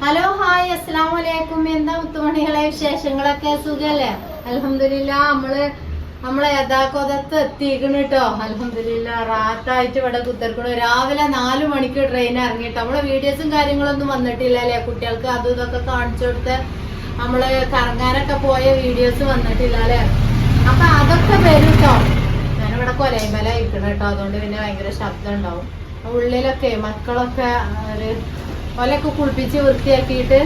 Hello hi അസ്സലാം വലൈക്കും എന്താ മുത്തുമണികളെ വിശേഷങ്ങളൊക്കെ? സുഖല്ലേ? അലഹമില്ല നമ്മൾ നമ്മളെ യഥാകൊതത്ത് എത്തിക്കണ് കേട്ടോ അലഹമില്ല റാത്തായിട്ട് ഇവിടെ കുത്തിർക്കണു രാവിലെ നാലു മണിക്ക് ട്രെയിൻ ഇറങ്ങിയിട്ട് നമ്മളെ വീഡിയോസും കാര്യങ്ങളൊന്നും വന്നിട്ടില്ല അല്ലേ കുട്ടികൾക്ക് അതും ഇതൊക്കെ കാണിച്ചു കൊടുത്ത് നമ്മൾ കറങ്ങാനൊക്കെ പോയ വീഡിയോസ് വന്നിട്ടില്ല അല്ലേ അപ്പൊ അതൊക്കെ വരും കേട്ടോ ഞാനിവിടെ കൊലയുമല ഇരിക്കണം കേട്ടോ അതുകൊണ്ട് പിന്നെ ഭയങ്കര ശബ്ദം ഉണ്ടാവും. ഉള്ളിലൊക്കെ മക്കളൊക്കെ ഒരു ഓലൊക്കെ കുളിപ്പിച്ച് വൃത്തിയാക്കിയിട്ട്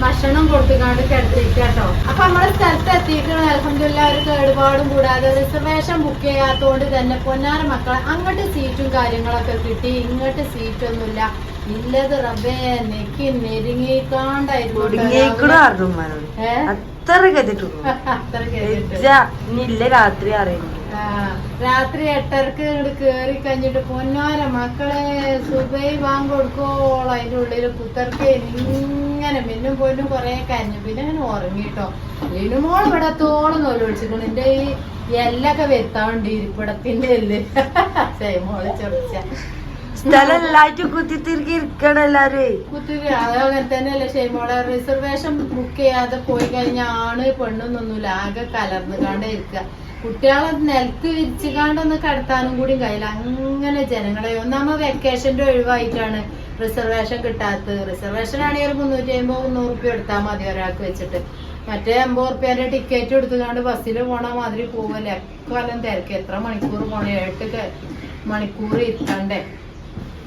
ഭക്ഷണം കൊടുത്തുകൊണ്ട് കിടത്തിരിക്കുക കേട്ടോ അപ്പൊ നമ്മളെ സ്ഥലത്ത് എത്തിയിട്ടുള്ള അലഹമില്ല ഒരു കേടുപാടും കൂടാതെ റിസർവേഷൻ ബുക്ക് ചെയ്യാത്തതുകൊണ്ട് തന്നെ പൊന്നാര മക്കളെ അങ്ങോട്ട് സീറ്റും കാര്യങ്ങളൊക്കെ കിട്ടി. ഇങ്ങോട്ട് സീറ്റൊന്നുമില്ല ഇല്ലത് റബ്ബേ നെക്കി നെരുങ്ങിക്കാണ്ടായിരുന്നു? അത്ര ഗതിട്ടുള്ളൂ അത്ര കേട്ടിട്ട്. ഇല്ല രാത്രി അറിയുന്നു രാത്രി എട്ടരക്ക് ഇങ്ങോട്ട് കേറി കഴിഞ്ഞിട്ട് പൊന്നോര മക്കളെ സുബൈ വാങ്ങി കൊടുക്കോളം അതിന്റെ ഉള്ളിൽ കുത്തർക്ക്. ഇങ്ങനെ പിന്നും പൊന്നും കൊറേ കരഞ്ഞു. പിന്നെ അങ്ങനെ ഉറങ്ങിട്ടോ. ലിനുമോൾ ഇവിടെ തോളം നോൽ വിളിച്ചിട്ടുണ്ട് എന്റെ ഈ എല്ലൊക്കെ വെത്താണ്ട് ഇരിപ്പിടത്തിന്റെ എല്ല്. മോൾ ചെറിച്ച. കുത്തി തിരികെ ഇരിക്കണം എല്ലാരും. കുത്തിരി അതങ്ങനെ തന്നെയല്ലേ. ഷെയ്മോളെ റിസർവേഷൻ ബുക്ക് ചെയ്യാതെ പോയി കഴിഞ്ഞാൽ ആണ് പെണ്ണൊന്നൊന്നുമില്ല ആകെ കലർന്നു കാണ്ടേ ഇരിക്കുക കുട്ടികളെ നിലത്ത് വിരിച്ചുകാണ്ടൊന്ന് കടത്താനും കൂടി കഴിയില്ല. അങ്ങനെ ജനങ്ങളെ ഒന്നാമത് വെക്കേഷന്റെ ഒഴിവായിട്ടാണ് റിസർവേഷൻ കിട്ടാത്തത്. റിസർവേഷൻ ആണെങ്കിൽ ഒരു മുന്നൂറ്റി അമ്പത് മുന്നൂറ് റുപ്യ എടുത്താൽ മതി ഒരാൾക്ക് വെച്ചിട്ട്. മറ്റേ അമ്പത് റുപ്യന്റെ ടിക്കറ്റ് എടുത്തുകൊണ്ട് ബസ്സിൽ പോണ മാതിരി പോവല്ലേ? എക്കാലം തിരക്ക്. എത്ര മണിക്കൂർ പോണേ? എട്ട് മണിക്കൂർ ഇരിക്കണ്ടേ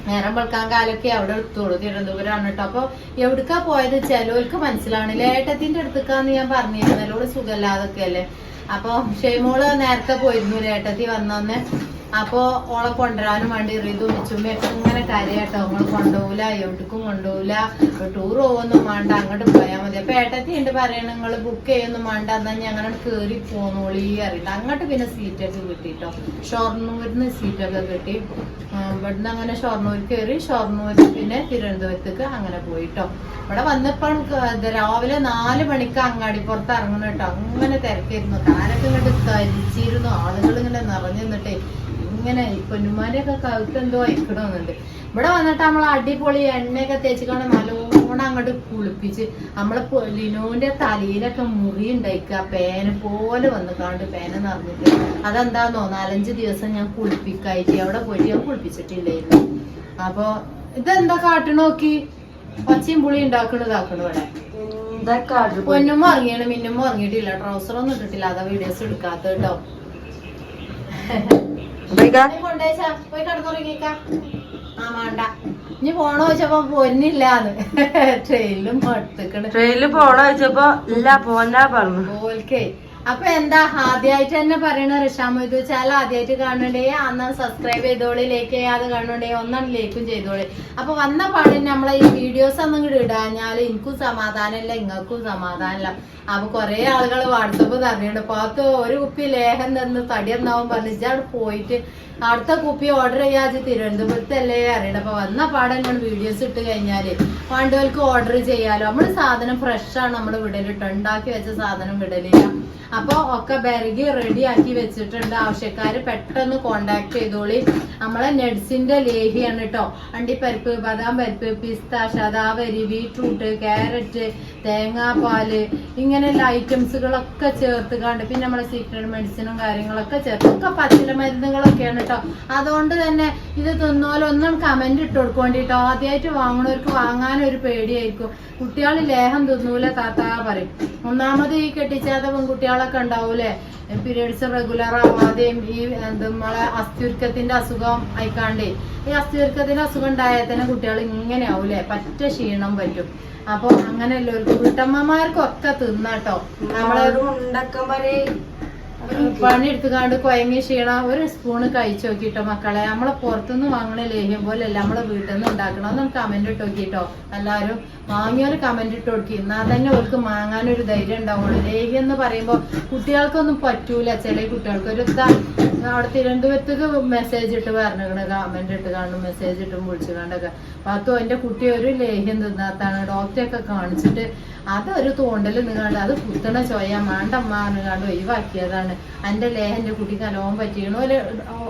നേരം വെളുക്കാൻ കാലൊക്കെ അവിടെ എടുത്തോളൂ. തിരുവനന്തപുരമാണ് കേട്ടോ അപ്പൊ എവിടുക്കാ പോയത്? ചിലവർക്ക് മനസ്സിലാവണില്ല. ഏട്ടത്തിന്റെ അടുത്തേക്കാന്ന് ഞാൻ പറഞ്ഞിരുന്നല്ലോ സുഖമില്ലാതൊക്കെ അല്ലേ? അപ്പൊ ഷെയ്മോൾ നേരത്തെ പോയിരുന്നു ഏട്ടത്തി വന്നന്ന്. അപ്പൊ ഓളെ കൊണ്ടുവരാനും വേണ്ടി റീതു മിച്ചുമ്മയൊക്കെ ഇങ്ങനെ കരയാട്ടോ. ഓൾ കൊണ്ടുപോകില്ല എവിടേക്കും കൊണ്ടുപോകില്ല ടൂർ പോകുന്നു വേണ്ട അങ്ങോട്ട് പോയാൽ മതി. അപ്പൊ ഏട്ടത്തി ഉണ്ട് പറയണ നിങ്ങൾ ബുക്ക് ചെയ്യൊന്നും വേണ്ട എന്നാ ഞങ്ങൾ കേറി പോന്നോളി അറിയില്ല അങ്ങോട്ട് പിന്നെ സീറ്റൊക്കെ കിട്ടിട്ടോ. ഷൊർണൂരിന്ന് സീറ്റൊക്കെ കിട്ടി. ഇവിടുന്ന് അങ്ങനെ ഷൊർണൂർ കയറി ഷൊർണൂർ പിന്നെ തിരുവനന്തപുരത്തേക്ക് അങ്ങനെ പോയിട്ടോ. ഇവിടെ വന്നപ്പോൾ രാവിലെ നാല് മണിക്ക് അങ്ങാടിപ്പുറത്ത് ഇറങ്ങണം കേട്ടോ. അങ്ങനെ തിരക്കായിരുന്നു. കാലൊക്കെ ഇങ്ങോട്ട് തരിച്ചിരുന്നു ആളുകൾ ഇങ്ങനെ നിറഞ്ഞു നിന്നിട്ടേ ഇങ്ങനെ പൊന്നുമാരെയൊക്കെ കഴുത്ത് എന്തോ അയക്കണമെന്നുണ്ട് ഇവിടെ വന്നിട്ട് നമ്മൾ അടിപൊളി എണ്ണയൊക്കെ തേച്ചിക്കാണ് നല്ലോണം അങ്ങോട്ട് കുളിപ്പിച്ച് നമ്മളെ ലിനോന്റെ തലയിലൊക്കെ മുറി ഉണ്ടായിക്കുക പേന പോലെ വന്ന് കാണ്ട് പേന നിറഞ്ഞിട്ട്. അതെന്താന്നോ നാലഞ്ച് ദിവസം ഞാൻ കുളിപ്പിക്കായിട്ട് അവിടെ പോയിട്ട് ഞാൻ കുളിപ്പിച്ചിട്ടില്ലായിരുന്നു. അപ്പൊ ഇതെന്താ കാട്ടു നോക്കി? പച്ചയും പുളി ഉണ്ടാക്കണതാക്കണ ഇവിടെ. പൊന്നും ഇറങ്ങിയാണ് മിന്നും ഇറങ്ങിയിട്ടില്ല ട്രൗസർ ഒന്നും ഇട്ടിട്ടില്ല. അതാ വീഡിയോസ് എടുക്കാത്ത കേട്ടോ ഇനി പോണോ ചോദിച്ചപ്പോ പൊന്നില്ലാന്ന് ട്രെയിനിലും ട്രെയിനിൽ പോണ വെച്ചപ്പോ ഇല്ല പോന്നാ പറഞ്ഞു. ഓൽക്കേ അപ്പൊ എന്താ ആദ്യമായിട്ട് തന്നെ പറയണ റിഷാമു ഇത് വെച്ചാൽ ആദ്യമായിട്ട് കാണണ്ടേ അന്ന് സബ്സ്ക്രൈബ് ചെയ്തോളി ലൈക്ക് ചെയ്യാതെ കാണണ്ടേ ഒന്നാണ് ലൈക്കും ചെയ്തോളി. അപ്പൊ വന്ന പാടിന് നമ്മളെ ഈ വീഡിയോസ് ഒന്നും കൂടി ഇടാഞ്ഞാൽ എനിക്കും സമാധാനമില്ല ഇങ്ങൾക്കും സമാധാനമില്ല അപ്പൊ കൊറേ ആളുകൾ വാട്സപ്പ് തന്നെയുണ്ട് പാത്ത് ഒരു കുപ്പി ലേഹം തന്ന് തടി എന്നാവും പറഞ്ഞു അവിടെ പോയിട്ട് അടുത്ത കുപ്പി ഓർഡർ ചെയ്യാതെ തിരുവനന്തപുരത്തല്ലേ അറിയണം അപ്പൊ വന്ന പാടെ വീഡിയോസ് ഇട്ട് കഴിഞ്ഞാൽ വേണ്ടവർക്ക് ഓർഡർ ചെയ്യാലോ. നമ്മൾ സാധനം ഫ്രഷ് ആണ് നമ്മൾ വിടലിട്ട് ഉണ്ടാക്കി വെച്ച സാധനം വിടലില്ല. അപ്പൊ ഒക്കെ ബെരകി റെഡി ആക്കി വെച്ചിട്ടുണ്ട്. ആവശ്യക്കാർ പെട്ടെന്ന് കോണ്ടാക്ട് ചെയ്തോളി. നമ്മളെ നെഡ്സിന്റെ ലേഹിയാണ് കേട്ടോ അണ്ടിപ്പരിപ്പ് ബദാം പരിപ്പ് പിസ്ത ശതാവരി ബീട്രൂട്ട് ക്യാരറ്റ് തേങ്ങാപ്പാൽ ഇങ്ങനെയുള്ള ഐറ്റംസുകളൊക്കെ ചേർത്ത് കണ്ട് പിന്നെ നമ്മളെ സീക്രട്ട് മെഡിസിനും കാര്യങ്ങളൊക്കെ ചേർത്ത്. ഒക്കെ പച്ചില മരുന്നുകളൊക്കെയാണ് കേട്ടോ അതുകൊണ്ട് തന്നെ ഇത് തിന്നോലൊന്നും കമന്റ് ഇട്ട് കൊടുക്കേണ്ടിട്ടോ ആദ്യമായിട്ട് വാങ്ങണവർക്ക് വാങ്ങാനൊരു പേടിയായിരിക്കും. കുട്ടികൾ ലേഹം തിന്നൂല താത്താ പറയും. ഒന്നാമത് ഈ കെട്ടിച്ചാത്ത പെൺകുട്ടികളൊക്കെ ഉണ്ടാവൂലേ? പീരിയഡ്സ് റെഗുലർ ആവാതെയും ഈ നമ്മളെ അസ്ഥിയുരുക്കത്തിന്റെ അസുഖം ആയിക്കാണ്ടേ ഈ അസ്ഥിയുരുക്കത്തിന്റെ അസുഖം ഉണ്ടായാൽ തന്നെ കുട്ടികൾ ഇങ്ങനെ ആവൂലേ പറ്റ ക്ഷീണം പറ്റും. അപ്പൊ അങ്ങനെയല്ലോ വീട്ടമ്മമാർക്കൊക്കെ തിന്നാട്ടോ. നമ്മളൊരു നമ്മളോട് ഉണ്ടാക്കാൻ പറയേ കുഴങ്ങി ക്ഷീണം ഒരു സ്പൂണ് കഴിച്ചു നോക്കിട്ടോ മക്കളെ. നമ്മളെ പുറത്തുനിന്ന് വാങ്ങണ ലേഹ്യം പോലെയല്ല നമ്മളെ വീട്ടിൽ നിന്ന് ഉണ്ടാക്കണം അതൊന്ന് കമന്റ് ഇട്ട് നോക്കിട്ടോ. എല്ലാവരും വാങ്ങിയൊരു കമന്റ് ഇട്ട് നോക്കി എന്നാൽ തന്നെ അവർക്ക് വാങ്ങാനൊരു ധൈര്യം ഉണ്ടാവുള്ളൂ. ലേഹ്യം എന്ന് പറയുമ്പോൾ കുട്ടികൾക്കൊന്നും പറ്റൂല. ചില കുട്ടികൾക്ക് ഒരു അവിടെ തിരുവനന്തപുരത്തേക്ക് മെസ്സേജ് ഇട്ട് പറഞ്ഞിക്കണ് കമന്റ് ഇട്ട് കാണും മെസ്സേജ് ഇട്ടും വിളിച്ചു കണ്ടൊക്കെ. അപ്പൊ എന്റെ കുട്ടി ഒരു ലേഹ്യം തിന്നാത്താണ്. ഡോക്ടറെയൊക്കെ കാണിച്ചിട്ട് അതൊരു തോണ്ടൽ നിങ്ങാണ്ട് അത് കുത്തണ ചോയ മാണ്ടമ്മ കണ്ട് ഒഴിവാക്കിയതാണ്. പറയാണ് എന്റെ ലേഹന്റെ കുട്ടിക്ക് നല്ലോണം പറ്റിയണോ അല്ലെ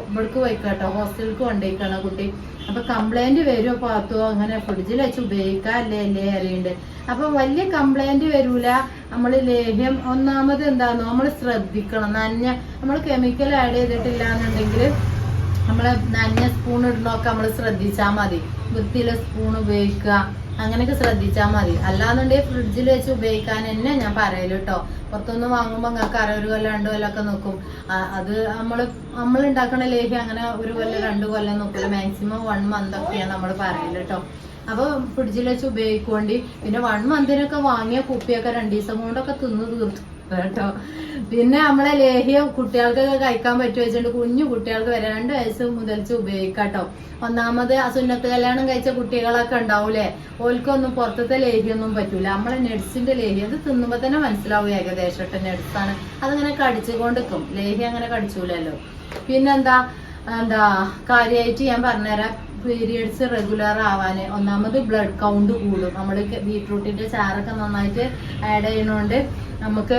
ഇവിടേക്ക് പോയിക്കോട്ടോ. ഹോസ്റ്റലിലേക്ക് കൊണ്ടുപോയിക്കാണോ കുട്ടി. അപ്പൊ കംപ്ലൈന്റ് വരുമോ പാത്തോ അങ്ങനെ ഫ്രിഡ്ജിൽ വെച്ച് ഉപയോഗിക്കാം അല്ലേ അല്ലേ അറിയണ്ട്. അപ്പൊ വലിയ കംപ്ലൈന്റ് വരൂല. നമ്മൾ ലേഹ്യം ഒന്നാമത് എന്താന്നോ? നമ്മൾ ശ്രദ്ധിക്കണം. നനഞ്ഞ നമ്മൾ കെമിക്കൽ ആഡ് ചെയ്തിട്ടില്ല എന്നുണ്ടെങ്കിൽ നമ്മൾ നനഞ്ഞ സ്പൂൺ ഇടണമൊക്കെ നമ്മൾ ശ്രദ്ധിച്ചാൽ മതി. വൃത്തിയിലെ സ്പൂൺ ഉപയോഗിക്കുക അങ്ങനെയൊക്കെ ശ്രദ്ധിച്ചാൽ മതി. അല്ലാന്നുണ്ടെങ്കിൽ ഫ്രിഡ്ജിൽ വെച്ച് ഉപയോഗിക്കാൻ തന്നെ ഞാൻ പറയൽ കേട്ടോ പുറത്തുനിന്ന് വാങ്ങുമ്പോൾ നിങ്ങൾക്ക് അര ഒരു കൊല്ലം രണ്ട് കൊല്ലമൊക്കെ നോക്കും. അത് നമ്മൾ നമ്മൾ ഉണ്ടാക്കണ ലേഹ്യം അങ്ങനെ ഒരു കൊല്ലം രണ്ട് കൊല്ലം നോക്കില്ല മാക്സിമം വൺ മന്ത് ഒക്കെയാണ് നമ്മൾ പറയൽ കേട്ടോ അപ്പോൾ ഫ്രിഡ്ജിൽ വെച്ച് ഉപയോഗിക്കൊണ്ട് പിന്നെ വൺ മന്തിനൊക്കെ വാങ്ങിയ കുപ്പിയൊക്കെ രണ്ടു ദിവസം കൊണ്ടൊക്കെ തിന്ന് തീർത്തു കേട്ടോ. പിന്നെ നമ്മളെ ലേഹ്യം കുട്ടികൾക്കൊക്കെ കഴിക്കാൻ പറ്റുമോ വെച്ചിട്ട് കുഞ്ഞു കുട്ടികൾക്ക് വരെ രണ്ട് വയസ്സ് മുതൽച്ച് ഉപയോഗിക്കാട്ടോ. ഒന്നാമത് അസുന്നത്ത് കല്യാണം കഴിച്ച കുട്ടികളൊക്കെ ഉണ്ടാവൂലേ? ഓൽക്കൊന്നും പുറത്തത്തെ ലേഹ്യൊന്നും പറ്റൂല. നമ്മളെ നെഡ്സിന്റെ ലേഹ്യം അത് തിന്നുമ്പോ തന്നെ മനസ്സിലാവും ഏകദേശം നെഡ്സാണ് അതങ്ങനെ കടിച്ചുകൊണ്ട് നിൽക്കും ലേഹ്യം അങ്ങനെ കടിച്ചൂലല്ലോ. പിന്നെന്താ എന്താ കാര്യമായിട്ട് ഞാൻ പറഞ്ഞുതരാം. പീരിയഡ്സ് റെഗുലർ ആവാന് ഒന്നാമത് ബ്ലഡ് കൗണ്ട് കൂടും. നമ്മൾ ബീട്രൂട്ടിന്റെ ചാറൊക്കെ നന്നായിട്ട് ആഡ് ചെയ്യണോണ്ട് നമുക്ക്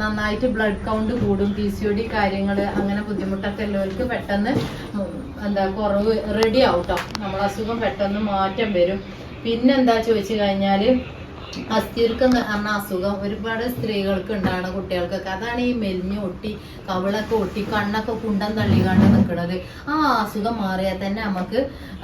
നന്നായിട്ട് ബ്ലഡ് കൗണ്ട് കൂടും. പി സി ഒ ഡി കാര്യങ്ങൾ അങ്ങനെ ബുദ്ധിമുട്ടൊക്കെ ഉള്ളവർക്ക് പെട്ടെന്ന് എന്താ കുറവ് റെഡി ആവട്ടോ കേട്ടോ നമ്മളെ പെട്ടെന്ന് മാറ്റം വരും. പിന്നെന്താ ചോദിച്ചു കഴിഞ്ഞാൽ എന്ന് പറഞ്ഞ അസുഖം ഒരുപാട് സ്ത്രീകൾക്ക് ഉണ്ടാണ് കുട്ടികൾക്കൊക്കെ. അതാണ് ഈ മെലിഞ്ഞ് ഒട്ടി കവിളൊക്കെ ഒട്ടി കണ്ണൊക്കെ കുണ്ടം തള്ളിക്കാണ്ട് നിൽക്കുന്നത് ആ അസുഖം മാറിയാൽ തന്നെ നമുക്ക്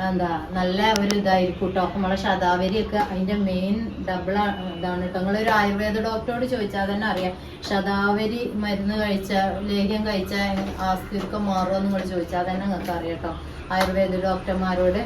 എന്താ നല്ല ഒരു ഇതായിരിക്കും കേട്ടോ നമ്മളെ ശതാവരിയൊക്കെ അതിന്റെ മെയിൻ ഡബിൾ ഇതാണ് കേട്ടോ നിങ്ങളൊരു ആയുർവേദ ഡോക്ടറോട് ചോദിച്ചാൽ തന്നെ അറിയാം. ശതാവരി മരുന്ന് കഴിച്ച ലേഹ്യം കഴിച്ചാൽ അസ്ഥിർക്കം മാറുമോ എന്ന് നിങ്ങൾ ചോദിച്ചാൽ തന്നെ നിങ്ങൾക്ക് അറിയാം കേട്ടോ ആയുർവേദ ഡോക്ടർമാരോട്.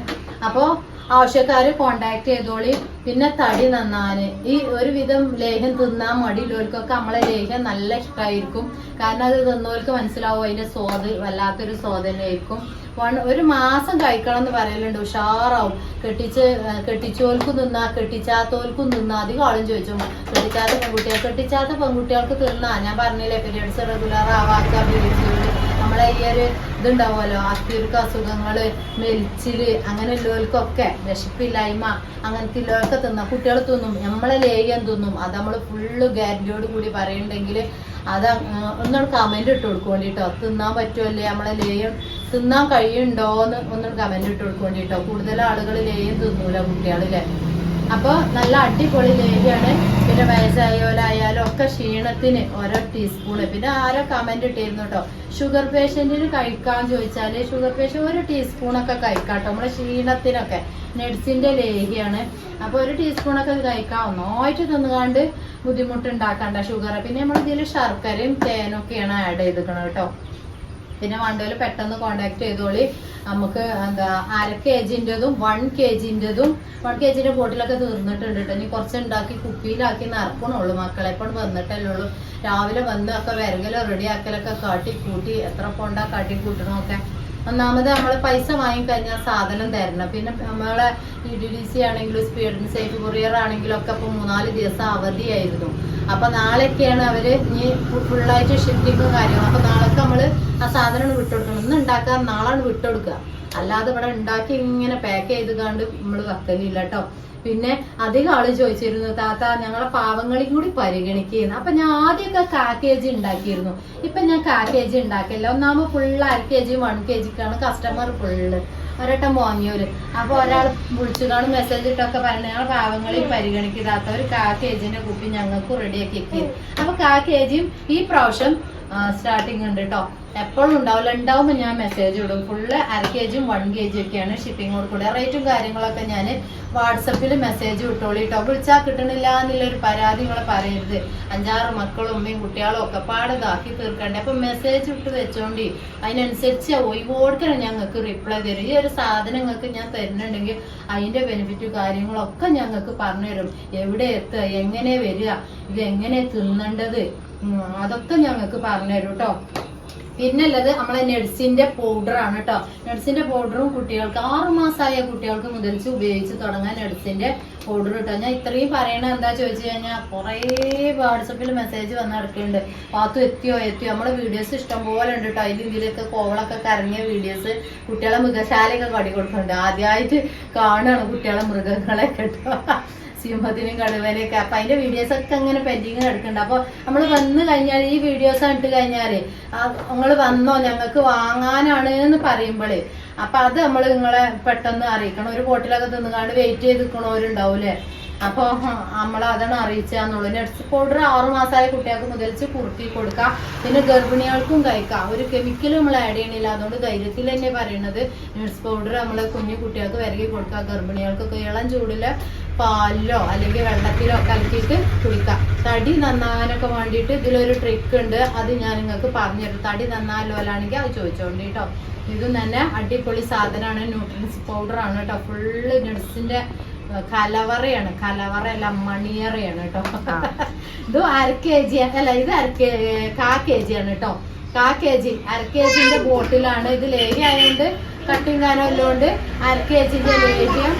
അപ്പോൾ ആവശ്യക്കാർ കോണ്ടാക്ട് ചെയ്തോളി. പിന്നെ തടി നന്നാന്. ഈ ഒരുവിധം ലേഹ്യം തിന്നാൻ മടിയുള്ളവർക്കൊക്കെ നമ്മളെ ലേഹ്യം നല്ല ഇഷ്ടമായിരിക്കും കാരണം അത് തിന്നവർക്ക് മനസ്സിലാവും അതിന്റെ സ്വാദ് വല്ലാത്തൊരു സ്വാദ് തന്നെയായിരിക്കും. വൺ- ഒരു മാസം കഴിക്കണം എന്ന് പറയലുണ്ട്. ഉഷാറാവും. കെട്ടിച്ച് കെട്ടിച്ചോൽക്കും തിന്നാ കെട്ടിച്ചാത്തോൽക്കും തിന്നാ. അധികം ആളും ചോദിച്ചു കെട്ടിച്ചാത്ത പെൺകുട്ടികൾ കെട്ടിച്ചാത്ത പെൺകുട്ടികൾക്ക് തിന്നാ. ഞാൻ പറഞ്ഞില്ലേ പീരിയഡ്സ് റെഗുലർ ആവാത്ത പീരിയഡ്സ് നമ്മളെ ഈ ഒരു ഇതുണ്ടാവുമല്ലോ അസ്ഥിർക്ക് അസുഖങ്ങൾ മെലിച്ചിൽ അങ്ങനെ ഉള്ളവർക്കൊക്കെ വിശപ്പില്ലായ്മ അങ്ങനത്തെ ഉള്ളവർക്ക് തിന്നാം. കുട്ടികൾ തിന്നും നമ്മളെ ലേഖ്യം തിന്നും. അത് നമ്മൾ ഫുള്ള് ഗ്യാരണ്ടിയോട് കൂടി പറയുന്നുണ്ടെങ്കിൽ അത് ഒന്നൊരു കമന്റ് ഇട്ട് കൊടുക്കോണ്ടിട്ടോ തിന്നാൻ പറ്റുമല്ലേ നമ്മളെ ലേയം തിന്നാൻ കഴിയുണ്ടോ എന്ന് ഒന്നൊരു കമന്റ് ഇട്ട് കൊടുക്കോണ്ടിട്ടോ കൂടുതൽ ആളുകൾ ലേയം തിന്നൂല കുട്ടികളിലെ അപ്പോൾ നല്ല അടിപൊളി ലേഹ്യാണ്. പിന്നെ വയസ്സായോലായാലും ഒക്കെ ക്ഷീണത്തിന് ഓരോ ടീസ്പൂണ് പിന്നെ ആരോ കമന്റ് ഇട്ടിരുന്നു കേട്ടോ ഷുഗർ പേഷ്യന്റിന് കഴിക്കാൻ ചോദിച്ചാൽ ഷുഗർ പേഷ്യന്റ് ഒരു ടീസ്പൂണൊക്കെ കഴിക്കാട്ടോ നമ്മളെ ക്ഷീണത്തിനൊക്കെ. നെഡ്സിന്റെ ലേഹിയാണ്. അപ്പൊ ഒരു ടീസ്പൂണൊക്കെ കഴിക്കാം. ഒന്നായിട്ട് തിന്നുകാണ്ട് ബുദ്ധിമുട്ടുണ്ടാക്കണ്ട ഷുഗർ പിന്നെ നമ്മൾ ഇതിൽ ശർക്കരയും തേനൊക്കെയാണ് ആഡ് ചെയ്തിരിക്കണം കേട്ടോ പിന്നെ വണ്ടോൽ പെട്ടെന്ന് കോണ്ടാക്ട് ചെയ്തോളി. നമുക്ക് എന്താ അര കെ ജിന്റെതും വൺ കെ ജിന്റെതും വൺ കെ ജിന്റെ ബോട്ടിലൊക്കെ തീർന്നിട്ടുണ്ട് കേട്ടോ ഇനി കുറച്ച് ഉണ്ടാക്കി കുപ്പിയിലാക്കി നിറക്കണുള്ളൂ മക്കളെ. ഇപ്പോൾ വന്നിട്ടല്ലേ ഉള്ളൂ. രാവിലെ വന്ന് ഒക്കെ വിരകലോ റെഡി ആക്കലൊക്കെ കാട്ടി കൂട്ടി എത്ര പോണ്ടാ കാട്ടി കൂട്ടണമൊക്കെ ഒന്നാമത് നമ്മൾ പൈസ വാങ്ങിക്കഴിഞ്ഞാൽ സാധനം തരണം. പിന്നെ നമ്മളെ ഇ ഡി ഡി സി ആണെങ്കിലും സ്പീഡ് സേഫ് കൊറിയർ ആണെങ്കിലും ഒക്കെ ഇപ്പൊ മൂന്നാൽ ദിവസം അവധിയായിരുന്നു. അപ്പൊ നാളെയൊക്കെയാണ് അവർ ഇനി ഫുള്ളായിട്ട് ഷിഫ്റ്റിങ്ങും കാര്യങ്ങളും. അപ്പൊ നാളൊക്കെ നമ്മൾ ആ സാധനം വിട്ടുകൊടുക്കണം. ഇന്ന് ഉണ്ടാക്കാൻ നാളാണ് വിട്ടുകൊടുക്കുക. അല്ലാതെ ഇവിടെ ഉണ്ടാക്കി ഇങ്ങനെ പാക്ക് ചെയ്ത് കണ്ട് നമ്മൾ വെക്കലില്ല കേട്ടോ പിന്നെ അധികം ആൾ ചോദിച്ചിരുന്നു താത്ത ഞങ്ങളെ പാവങ്ങളെയും കൂടി പരിഗണിക്കുന്നു. അപ്പൊ ഞാൻ ആദ്യമൊക്കെ കാക്കേജ് ഉണ്ടാക്കിയിരുന്നു. ഇപ്പൊ ഞാൻ കാക്കേജ് കെ ഉണ്ടാക്കില്ല ഒന്നാമത് ഫുള്ള് അര കെ ജി വൺ കെ ജിക്കാണ് കസ്റ്റമർ ഫുള്ള് ഒരട്ടം വാങ്ങിയവര്. അപ്പൊ ഒരാൾ വിളിച്ചുകാണ് മെസ്സേജ് ഇട്ടൊക്കെ പറഞ്ഞു ഞങ്ങൾ പാവങ്ങളെയും പരിഗണിക്കാത്ത ഒരു കാ കെ കുപ്പി ഞങ്ങൾക്ക് റെഡിയാക്കി അപ്പൊ കാ ഈ പ്രാവശ്യം സ്റ്റാർട്ടിങ് ഉണ്ട് കേട്ടോ എപ്പോഴും ഉണ്ടാവില്ല. ഉണ്ടാവുമ്പോൾ ഞാൻ മെസ്സേജ് ഇടും. ഫുള്ള് അര കെ ജിയും വൺ കെ ജി ഒക്കെയാണ് ഷിപ്പിങ്ങോട് കൂടെ. റേറ്റും കാര്യങ്ങളൊക്കെ ഞാൻ വാട്സപ്പിൽ മെസ്സേജ് വിട്ടോളി കേട്ടോ വിളിച്ചാൽ കിട്ടണില്ല എന്നുള്ളൊരു പരാതി നിങ്ങൾ പറയരുത്. അഞ്ചാറ് മക്കളും ഉമ്മയും കുട്ടികളും ഒക്കെ പാടതാക്കി തീർക്കണ്ടേ. അപ്പൊ മെസ്സേജ് ഇട്ട് വെച്ചോണ്ടി. അതിനനുസരിച്ച് ഒഴിവോടുക്കണം ഞങ്ങൾക്ക് റിപ്ലൈ തരും. ഈ ഒരു സാധനം നിങ്ങൾക്ക് ഞാൻ തരുന്നുണ്ടെങ്കിൽ അതിന്റെ ബെനിഫിറ്റ് കാര്യങ്ങളൊക്കെ ഞങ്ങൾക്ക് പറഞ്ഞു തരും എവിടെ എത്തുക? എങ്ങനെ വരിക? ഇത് എങ്ങനെ തിന്നേണ്ടത്? അതൊക്കെ ഞങ്ങൾക്ക് പറഞ്ഞു തരും കേട്ടോ പിന്നെ ഉള്ളത് നമ്മളെ പൗഡർ ആണ് കേട്ടോ നെഡ്സിന്റെ പൗഡറും കുട്ടികൾക്ക് ആറു മാസമായ കുട്ടികൾക്ക് മുതൽച്ച് ഉപയോഗിച്ച് തുടങ്ങാൻ നെഡ്സിന്റെ പൗഡർ കിട്ടോ ഞാൻ ഇത്രയും പറയണ എന്താ ചോദിച്ചു കഴിഞ്ഞാൽ കുറേ വാട്സപ്പിൽ മെസ്സേജ് വന്ന് നടക്കുന്നുണ്ട് പാത്തു എത്തിയോ എത്തിയോ. നമ്മളെ വീഡിയോസ് ഇഷ്ടം പോലെ ഉണ്ട് കേട്ടോ അതിൽ ഇതിലൊക്കെ കോവളൊക്കെ കറങ്ങിയ വീഡിയോസ് കുട്ടികളെ മൃഗശാലയൊക്കെ കടി കൊടുക്കുന്നുണ്ട് ആദ്യമായിട്ട് കാണുകയാണ് കുട്ടികളെ മൃഗങ്ങളെ കേട്ടോ സിംഹത്തിനും കടുവനെയൊക്കെ. അപ്പൊ അതിന്റെ വീഡിയോസ് ഒക്കെ അങ്ങനെ പെൻഡിങ് കിടക്കുന്നുണ്ട് അപ്പൊ നമ്മൾ വന്നു കഴിഞ്ഞാൽ ഈ വീഡിയോസ് കണ്ടു കഴിഞ്ഞാൽ നിങ്ങൾ വന്നോ ഞങ്ങൾക്ക് വാങ്ങാനാണ് എന്ന് പറയുമ്പോഴേ അപ്പൊ അത് നമ്മൾ നിങ്ങളെ പെട്ടെന്ന് അറിയിക്കണം. ഒരു ബോട്ടിലൊക്കെ തിന്നുകാണ്ട് വെയിറ്റ് ചെയ്ത് നിൽക്കണവരുണ്ടാവൂലേ അപ്പൊ നമ്മൾ അതാണ് അറിയിച്ചാന്നുള്ളൂ നട്സ് പൗഡർ ആറു മാസമായ കുട്ടികൾക്ക് മുതൽച്ച് കുറുക്കി കൊടുക്കാം. പിന്നെ ഗർഭിണികൾക്കും കഴിക്കാം. ഒരു കെമിക്കൽ നമ്മൾ ആഡ് ചെയ്യണില്ല. അതുകൊണ്ട് ധൈര്യത്തിൽ തന്നെ പറയുന്നത് നട്സ് പൗഡർ നമ്മൾ കുഞ്ഞു കുട്ടികൾക്ക് വിരകി കൊടുക്കാം. ഗർഭിണികൾക്കൊക്കെ ഇളം ചൂടിൽ പാലിലോ അല്ലെങ്കിൽ വെള്ളത്തിലോ കലക്കിയിട്ട് കുടിക്കാം. തടി നന്നാകാനൊക്കെ വേണ്ടിയിട്ട് ഇതിലൊരു ട്രിക്ക് ഉണ്ട്. അത് ഞാൻ നിങ്ങൾക്ക് പറഞ്ഞുതരും തടി നന്നാലോ അല്ലാണെങ്കിൽ അത് ചോദിച്ചോണ്ട് കേട്ടോ. ഇതും തന്നെ അടിപൊളി സാധനമാണ്. ന്യൂട്രിയൻസ് പൗഡർ ആണ് കേട്ടോ. ഫുള്ള് നട്സിന്റെ കലവറയാണ്. കലവറയല്ല മണിയറയാണ് കേട്ടോ. ഇത് അര കെ ജി അല്ല ഇത് അര കെ കാ കെ ജി ആണ് കേട്ടോ. കാ കെ ജി അര കെ ജിന്റെ ബോട്ടിലാണ് ഇത് ലേഹ്യ ആയതുകൊണ്ട് കട്ടിങ് കാനം ഉള്ളതുകൊണ്ട് അര കെ ജിന്റെ ലേഹ്യം.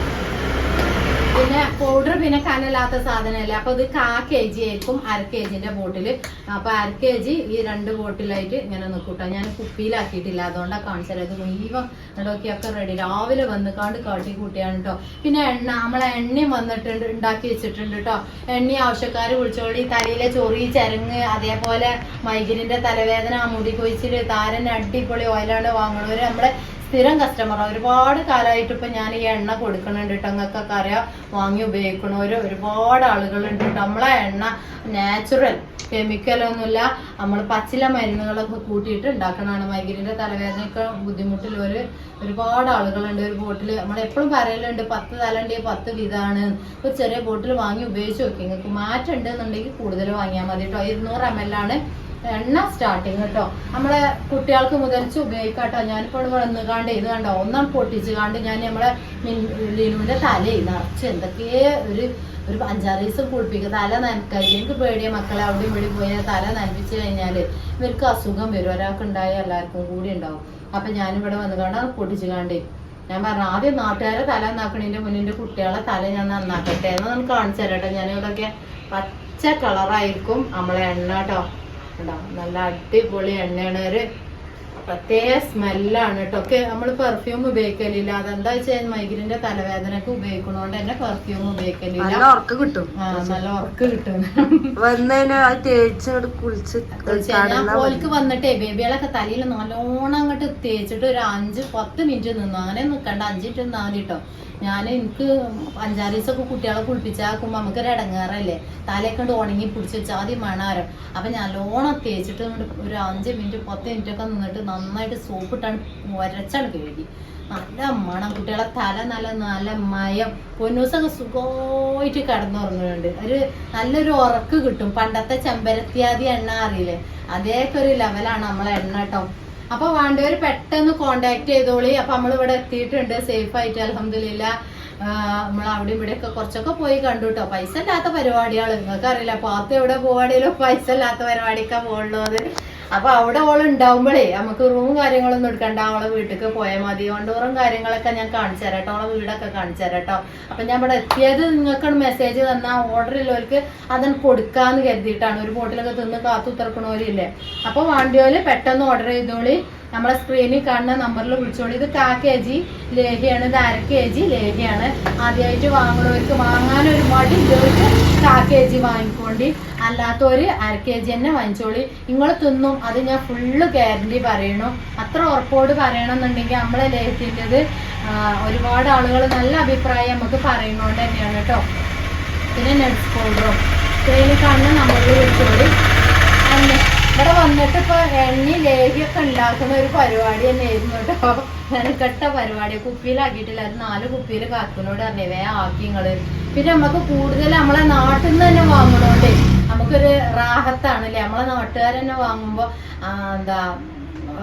പിന്നെ പൗഡർ പിന്നെ കനലാത്ത സാധനമല്ല? അപ്പൊ ഇത് കാ കെ ജി ആയിരിക്കും അര കെ ജിന്റെ ബോട്ടിൽ അപ്പൊ അര കെ ജി ഈ രണ്ട് ബോട്ടിലായിട്ട് ഇങ്ങനെ നിൽക്കൂട്ടോ ഞാൻ കുപ്പിയിലാക്കിയിട്ടില്ല. അതുകൊണ്ടാണ് കാണിച്ചത്. ഇത് മുഴുവൻ ഒക്കെ റെഡി രാവിലെ വന്ന് കാണ്ട് കാട്ടി കൂട്ടിയാണ് കേട്ടോ പിന്നെ എണ്ണ നമ്മളെ എണ്ണയും വന്നിട്ടുണ്ട് ഉണ്ടാക്കി വെച്ചിട്ടുണ്ട് കേട്ടോ എണ്ണ ആവശ്യക്കാർ വിളിച്ചോളി. തലയിലെ ചൊറി ചരങ്ങ് അതേപോലെ മൈഗ്രിന്റെ തലവേദന മുടി കൊയിച്ചിട്ട് താരൻ അടിപൊളി ഓയിലാണ് വാങ്ങണവര്. നമ്മളെ സ്ഥിരം കസ്റ്റമർ ഒരുപാട് കാലമായിട്ട് ഇപ്പൊ ഞാൻ ഈ എണ്ണ കൊടുക്കുന്നുണ്ട് കേട്ടോ നിങ്ങൾക്കൊക്കെ അറിയാം. വാങ്ങി ഉപയോഗിക്കണവര് ഒരുപാട് ആളുകളുണ്ട് നമ്മളെ എണ്ണ നാച്ചുറൽ കെമിക്കലൊന്നുമില്ല നമ്മൾ പച്ചില മരുന്നുകളൊക്കെ കൂട്ടിയിട്ട് ഉണ്ടാക്കണതാണ് മൈഗ്രീന്റെ തലവേദനയൊക്കെ ബുദ്ധിമുട്ടുള്ളവര് ഒരുപാട് ആളുകളുണ്ട്. ഒരു ബോട്ടിൽ നമ്മൾ എപ്പോഴും പറയലുണ്ട് പത്ത് തലണ്ടി പത്ത് വിധാണ് ഒരു ചെറിയ ബോട്ടിൽ വാങ്ങി ഉപയോഗിച്ച് നോക്കി. നിങ്ങൾക്ക് മാറ്റം ഉണ്ടെന്നുണ്ടെങ്കിൽ കൂടുതൽ വാങ്ങിയാൽ മതി കേട്ടോ ഇരുന്നൂറ് എം എൽ ആണ് എണ്ണ സ്റ്റാർട്ടിങ് കേട്ടോ നമ്മളെ കുട്ടികൾക്ക് മുതൽച്ച് ഉപയോഗിക്കാട്ടോ. ഞാനിപ്പോൾ ഒന്ന് കാണ്ട് ഇത് കണ്ടോ? ഒന്നാം പൊട്ടിച്ച് കാണ്ട് ഞാൻ നമ്മളെ ലിനുവിന്റെ തലയിൽ നിറച്ച് എന്തൊക്കെ ഒരു ഒരു അഞ്ചാറ് ദിവസം കുളിപ്പിക്കുക തല നനക്കായി എനിക്ക് പേടിയ മക്കളെ അവിടെ ഇവിടെ പോയി തല നനപ്പിച്ച് കഴിഞ്ഞാൽ ഇവർക്ക് അസുഖം വരും. ഒരാൾക്ക് ഉണ്ടായ എല്ലാവർക്കും കൂടി ഉണ്ടാവും. അപ്പൊ ഞാനിവിടെ വന്ന് അത് പൊട്ടിച്ച് കാണ്ടേ ഞാൻ പറഞ്ഞു ആദ്യം നാട്ടുകാരെ തല നന്നാക്കണതിന്റെ മുന്നേ എന്റെ കുട്ടികളെ തല ഞാൻ നന്നാക്കട്ടെ. എന്ന് നമുക്ക് കാണിച്ചു തരട്ടെ ഞാൻ ഇവിടെയൊക്കെ പച്ച കളറായിരിക്കും നമ്മളെ എണ്ണ കേട്ടോ നല്ല അടിപൊളി എണ്ണയാണ്. ഒരു പ്രത്യേക സ്മെല്ലാണ് കേട്ടോ ഒക്കെ നമ്മൾ പെർഫ്യൂം ഉപയോഗിക്കലില്ല. അതെന്താ വെച്ചാൽ മൈഗ്രിന്റെ തലവേദനക്ക് ഉപയോഗിക്കണോണ്ട് തന്നെ പെർഫ്യൂം ഉപയോഗിക്കലില്ല. നല്ല ഉറക്കം കിട്ടും. ആ, നല്ല ഉറക്ക് കിട്ടും. ഓൽക്ക് വന്നിട്ടേ ബേബികളൊക്കെ തലയിൽ നല്ലോണം അങ്ങോട്ട് തേച്ചിട്ട് ഒരു അഞ്ച് പത്ത് മിനിറ്റ് നിന്നു. അങ്ങനെ നിക്കണ്ട. അഞ്ച് മിനിറ്റ് നിന്നാ മതി കേട്ടോ ഞാൻ എനിക്ക് അഞ്ചാറ് ദിവസമൊക്കെ കുട്ടികളെ കുളിപ്പിച്ചാക്കുമ്പോ നമുക്കൊരു ഇടങ്ങാറല്ലേ? തലയൊക്കെ കൊണ്ട് ഉണങ്ങി പിടിച്ച് വെച്ചാൽ ആദ്യം മണാരം. അപ്പം ഞാൻ നല്ലോണം തേച്ചിട്ട് ഒരു അഞ്ച് മിനിറ്റ് പത്ത് മിനിറ്റ് ഒക്കെ നിന്നിട്ട് നന്നായിട്ട് സോപ്പിട്ടാണ് ഉരച്ചാണ് കഴുകി. നല്ല മണം. കുട്ടികളെ തല നല്ല നല്ല മയം. പൊന്നൂസൊക്കെ സുഖമായിട്ട് കിടന്നുറങ്ങുന്നുണ്ട്. ഒരു നല്ലൊരു ഉറക്ക് കിട്ടും. പണ്ടത്തെ ചെമ്പരത്തിയാതി എണ്ണ അറിയില്ലേ? അതേക്കൊരു ലെവലാണ് നമ്മളെ എണ്ണ കേട്ടോ. അപ്പൊ വേണ്ടവര് പെട്ടെന്ന് കോണ്ടാക്ട് ചെയ്തോളി. അപ്പൊ നമ്മൾ ഇവിടെ എത്തിയിട്ടുണ്ട്. സേഫ് ആയിട്ട് അലഹമില്ല നമ്മൾ അവിടെ ഇവിടെ ഒക്കെ കുറച്ചൊക്കെ പോയി കണ്ടു കേട്ടോ പൈസ ഇല്ലാത്ത പരിപാടികൾ നിങ്ങൾക്ക് അറിയില്ല പാത്ത് എവിടെ പോവാണേലും പൈസ ഇല്ലാത്ത പരിപാടിക്കാ പോകുള്ളത് അപ്പൊ അവിടെ ഓൾ ഉണ്ടാവുമ്പോഴേ നമുക്ക് റൂം കാര്യങ്ങളൊന്നും എടുക്കണ്ട. അവളെ വീട്ടിലേക്ക് പോയാൽ മതി. ഓണ്ടോറും കാര്യങ്ങളൊക്കെ ഞാൻ കാണിച്ചു തരാട്ടോ അവളെ വീടൊക്കെ കാണിച്ചു തരാട്ടോ അപ്പൊ ഞാൻ ഇവിടെ എത്തിയത് നിങ്ങൾക്ക് മെസ്സേജ് തന്നാൽ ഓർഡർ ഉള്ളവർക്ക് അതൻ കൊടുക്കാന്ന് കരുതിയിട്ടാണ്. ഒരു ബോട്ടിലൊക്കെ തിന്ന് കാത്തു ഉത്തർക്കണവരില്ലേ. അപ്പൊ വാണ്ടിയോൽ പെട്ടെന്ന് ഓർഡർ ചെയ്തോളി. നമ്മളെ സ്ക്രീനിൽ കാണുന്ന നമ്പറിൽ വിളിച്ചോളി. ഇത് കാ കെ ജി ലേഹ്യാണ്. ഇത് അര കെ ജി ലേഹ്യാണ്. ആദ്യമായിട്ട് വാങ്ങുന്നവർക്ക് ഒരുപാട് മടി ഇല്ലവർക്ക് കാ കെ ജി വാങ്ങിക്കോണ്ടി. അല്ലാത്തവര് അര കെ ജി തന്നെ വാങ്ങിച്ചോളി. നിങ്ങൾ തിന്നും. അത് ഞാൻ ഫുള്ള് ഗ്യാരണ്ടി പറയണു. അത്ര ഉറപ്പോട് പറയണമെന്നുണ്ടെങ്കിൽ നമ്മളെ ലേഹത്തിന്റെത് ഒരുപാട് ആളുകൾ നല്ല അഭിപ്രായം നമുക്ക് പറയുന്നതുകൊണ്ട് തന്നെയാണ് കേട്ടോ പിന്നെ നെറ്റ്സ് പൗഡറും ഇത്രയും കാണുന്ന നമ്മളിൽ ഇവിടെ വന്നിട്ട് ഇപ്പൊ എണ്ണി ലേഹിയൊക്കെ ഉണ്ടാക്കുന്ന ഒരു പരിപാടി തന്നെയായിരുന്നു കേട്ടോ മെനക്കെട്ട പരിപാടി. കുപ്പിയിലാക്കിയിട്ടില്ല. അത് നാല് കുപ്പിയിൽ കാക്കുന്നോട് പറഞ്ഞേ വേ ആക്കി പിന്നെ നമുക്ക് കൂടുതൽ നമ്മളെ നാട്ടിൽ നിന്ന് തന്നെ വാങ്ങണോണ്ടേ നമുക്കൊരു റാഹത്താണ് അല്ലേ നമ്മളെ നാട്ടുകാർ തന്നെ വാങ്ങുമ്പോ എന്താ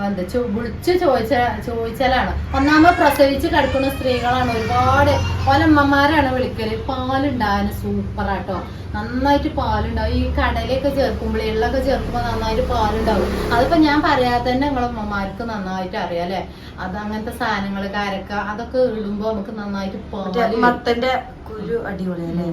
എന്താ വിളിച്ച് ചോദിച്ച ചോദിച്ചാലാണ്. ഒന്നാമത് പ്രസവിച്ച് കിടക്കുന്ന സ്ത്രീകളാണ് ഒരുപാട്. ഓലമ്മമാരാണ് വിളിക്കൽ. പാലുണ്ടാകാൻ സൂപ്പറാട്ടോ. നന്നായിട്ട് പാലുണ്ടാവും. ഈ കടലയൊക്കെ ചേർക്കുമ്പോൾ എള്ളൊക്കെ ചേർക്കുമ്പോൾ നന്നായിട്ട് പാലുണ്ടാവും. അതിപ്പോ ഞാൻ പറയാതെ തന്നെ നിങ്ങളെ അമ്മമാർക്ക് നന്നായിട്ട് അറിയാം അല്ലെ? അത് അങ്ങനത്തെ സാധനങ്ങൾ കാരക്ക അതൊക്കെ ഇടുമ്പോ നമുക്ക് നന്നായിട്ട് പാൽ മത്തന്റെ കുരു അടിപൊളിയല്ലേ?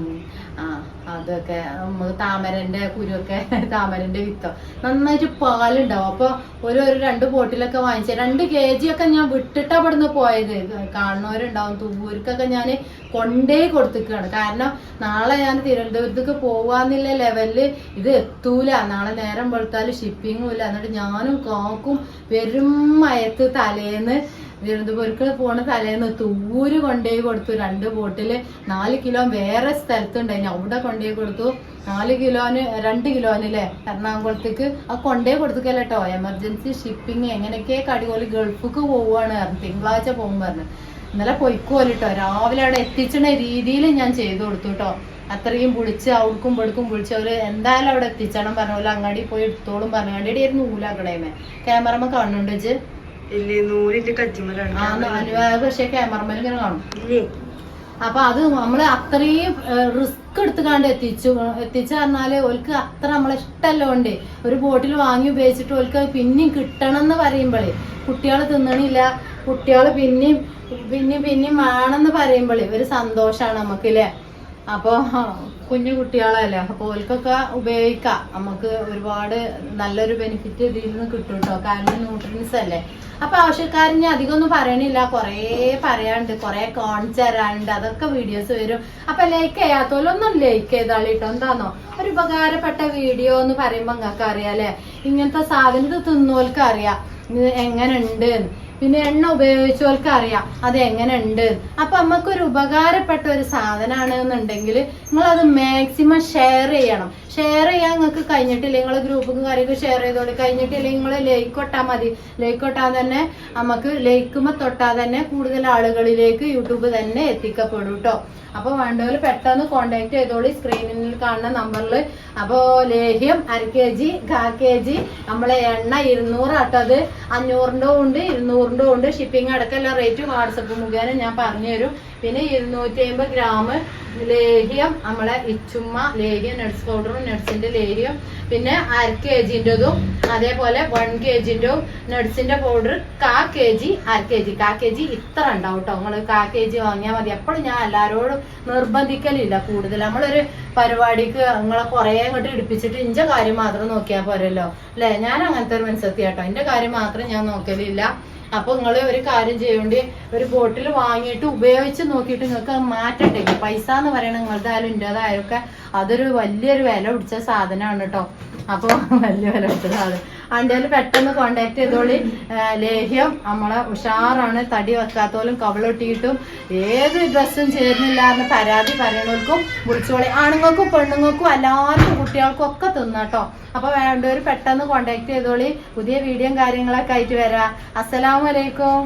ആ അതൊക്കെ നമുക്ക് താമരന്റെ കുരുവൊക്കെ താമരന്റെ വിത്തോ. നന്നായിട്ട് പാലുണ്ടാവും. അപ്പൊ ഒരു ഒരു രണ്ട് ബോട്ടിലൊക്കെ വാങ്ങിച്ച രണ്ട് കെ ജി ഒക്കെ ഞാൻ വിട്ടിട്ടാ ഇവിടുന്ന് പോയത്. കാണുന്നവരുണ്ടാവും തൂവൂർക്കൊക്കെ ഞാൻ കൊണ്ടേ കൊടുത്തിക്കാണ്. കാരണം നാളെ ഞാൻ തിരുവനന്തപുരത്തേക്ക് പോവാന്നില്ല ലെവലിൽ ഇത് എത്തൂല. നാളെ നേരം വെളുത്താൽ ഷിപ്പിങ്ങും ഇല്ല. എന്നിട്ട് ഞാനും കാക്കും പെരും മയത്ത് തലേന്ന് തിരുവനന്തപുരത്ത് പോണ തലേന്ന് തൂര് കൊണ്ടുപോയി കൊടുത്തു. രണ്ട് ബോട്ടിൽ നാല് കിലോ വേറെ സ്ഥലത്തുണ്ടായി അവിടെ കൊണ്ടുപോയി കൊടുത്തു. നാല് കിലോന് രണ്ട് കിലോന് അല്ലേ എറണാകുളത്തേക്ക്. ആ കൊണ്ടേ കൊടുത്തിക്കല്ല കേട്ടോ എമർജൻസി ഷിപ്പിംഗ് എങ്ങനെയൊക്കെ കടികോൽ ഗൾഫിക്ക് പോവാണ് പറഞ്ഞു. തിങ്കളാഴ്ച പോകും പറഞ്ഞു. ഇന്നലെ പൊയ്ക്കോൽ കേട്ടോ രാവിലെ അവിടെ എത്തിച്ചണ രീതിയിൽ ഞാൻ ചെയ്തു കൊടുത്തു കേട്ടോ അത്രയും വിളിച്ച് അവർക്കും വെടുക്കും വിളിച്ച് അവർ എന്തായാലും അവിടെ എത്തിച്ചണം പറഞ്ഞ പോലെ അങ്ങാടി പോയി എടുത്തോളും പറഞ്ഞു. അങ്ങാടി ആയിരുന്നു നൂലാക്കടേമേ ക്യാമറമ്മ കാണുന്നുണ്ട് പക്ഷേ ക്യാമറമാൻ ഇങ്ങനെ കാണും. ഇല്ലേ? അപ്പൊ അത് നമ്മൾ അത്രയും റിസ്ക് എടുത്തുകാണ്ട് എത്തിച്ചു. എത്തിച്ചു പറഞ്ഞാൽ ഓൽക്ക് അത്ര നമ്മളെ ഇഷ്ടമല്ലോണ്ട് ഒരു ബോട്ടിൽ വാങ്ങി ഉപയോഗിച്ചിട്ട് ഓൽക്ക് പിന്നെയും കിട്ടണം എന്ന് പറയുമ്പോഴേ കുട്ടികൾ തിന്നണില്ല. കുട്ടികൾ പിന്നെയും പിന്നെയും പിന്നെയും വേണമെന്ന് പറയുമ്പോഴേ ഒരു സന്തോഷാണ് നമുക്ക് ല്ലേ അപ്പൊ കുഞ്ഞു കുട്ടികളല്ലേ അപ്പൊ ഓൽക്കൊക്കെ ഉപയോഗിക്കാം. നമുക്ക് ഒരുപാട് നല്ലൊരു ബെനിഫിറ്റ് ഇതിൽ നിന്ന് കിട്ടും കേട്ടോ കാരണം ന്യൂട്രിയൻസ് അല്ലേ. അപ്പൊ ആവശ്യക്കാരന് അധികം ഒന്നും പറയണില്ല. കൊറേ പറയാണ്ട് കൊറേ കാണിച്ചു തരാനുണ്ട്. അതൊക്കെ വീഡിയോസ് വരും. അപ്പൊ ലൈക്ക് ചെയ്യാത്തോലൊന്നും ലൈക്ക് ചെയ്താളി കേട്ടോ എന്താണോ ഒരു ഉപകാരപ്പെട്ട വീഡിയോ എന്ന് പറയുമ്പോ നിങ്ങൾക്ക് അറിയാം അല്ലെ? ഇങ്ങനത്തെ സാധനം ഇത് തിന്നോൽക്ക് എങ്ങനെ ഉണ്ട് പിന്നെ എണ്ണ ഉപയോഗിച്ചവർക്ക് അറിയാം അത് എങ്ങനെ ഉണ്ട് അപ്പൊ നമുക്കൊരു ഉപകാരപ്പെട്ട ഒരു സാധനമാണ് എന്നുണ്ടെങ്കിൽ നിങ്ങൾ അത് മാക്സിമം ഷെയർ ചെയ്യണം. ഷെയർ ചെയ്യാൻ നിങ്ങൾക്ക് കഴിഞ്ഞിട്ടില്ല. നിങ്ങൾ ഗ്രൂപ്പും കാര്യമൊക്കെ ഷെയർ ചെയ്തോളി. കഴിഞ്ഞിട്ടില്ല നിങ്ങൾ ലൈക്ക് ഒട്ടാൽ മതി. ലൈക്ക് ഒട്ടാൻ തന്നെ നമുക്ക് ലൈക്കുമ്പോൾ തൊട്ടാൽ തന്നെ കൂടുതൽ ആളുകളിലേക്ക് യൂട്യൂബ് തന്നെ എത്തിക്കപ്പെടും കേട്ടോ അപ്പൊ വേണ്ടവർ പെട്ടെന്ന് കോണ്ടാക്ട് ചെയ്തോളി. സ്ക്രീനിൽ കാണുന്ന നമ്പറിൽ അപ്പോൾ ലേഹ്യം അര കെ ജി കാ കെ ജി നമ്മളെ എണ്ണ ഇരുന്നൂറ് ആട്ടത് അഞ്ഞൂറിന്റെ ഉണ്ട് ഇരുന്നൂറിന്റെ ഉണ്ട്. ഷിപ്പിംഗ് അടക്കമുള്ള റേറ്റ് വാട്സപ്പ് മുഖേന ഞാൻ പറഞ്ഞുതരും. പിന്നെ ഇരുന്നൂറ്റി അമ്പത് ഗ്രാം ലേഹ്യം നമ്മളെ ഇച്ചുമ്മ ലേഹ്യം നട്സ് പൗഡറും നട്സിന്റെ ലേഹ്യം. പിന്നെ അര കെ ജിന്റെതും അതേപോലെ വൺ കെ ജിന്റെ നട്സിന്റെ പൗഡർ കാ കെ ജി അര കെ ജി. കാ കെ ജി ഇത്ര ഉണ്ടാവും കേട്ടോ നിങ്ങൾ കാ കെ ജി വാങ്ങിയാൽ മതി. എപ്പോഴും ഞാൻ എല്ലാവരോടും നിർബന്ധിക്കലില്ല കൂടുതൽ നമ്മളൊരു പരിപാടിക്ക് നിങ്ങളെ കുറേ അങ്ങോട്ട് ഇടിപ്പിച്ചിട്ട് ഇന്റെ കാര്യം മാത്രം നോക്കിയാൽ പോരല്ലോ. അല്ലെ? ഞാൻ അങ്ങനത്തെ ഒരു മനസ്സെത്തി കേട്ടോ എന്റെ കാര്യം മാത്രം ഞാൻ നോക്കലില്ല. അപ്പൊ നിങ്ങൾ ഒരു കാര്യം ചെയ്യേണ്ടി ഒരു ബോട്ടിൽ വാങ്ങിയിട്ട് ഉപയോഗിച്ച് നോക്കിയിട്ട് നിങ്ങൾക്ക് മാറ്റണ്ടേ? പൈസ എന്ന് പറയണത് നിങ്ങളുടെതായാലും എന്റെതായാലും ഒക്കെ അതൊരു വലിയൊരു വില പിടിച്ച സാധനമാണ് കേട്ടോ അപ്പൊ വലിയ വില പിടിച്ച സാധനം. അതിന്റെ പെട്ടെന്ന് കോണ്ടാക്ട് ചെയ്തോളി. ലേഹ്യം നമ്മളെ ഉഷാറാണ്. തടി വെക്കാത്തോലും കവളൊട്ടിയിട്ടും ഏത് ഡ്രസ്സും ചേരുന്നില്ല എന്ന് പരാതി പറയുന്നവർക്കും വിളിച്ചോളി. ആണുങ്ങൾക്കും പെണ്ണുങ്ങൾക്കും എല്ലാവർക്കും കുട്ടികൾക്കും ഒക്കെ തിന്നാട്ടോ. അപ്പൊ വേണ്ടവർ പെട്ടെന്ന് കോണ്ടാക്ട് ചെയ്തോളി. പുതിയ വീഡിയോയും കാര്യങ്ങളൊക്കെ ആയിട്ട് വരാം. അസ്സലാമലൈക്കും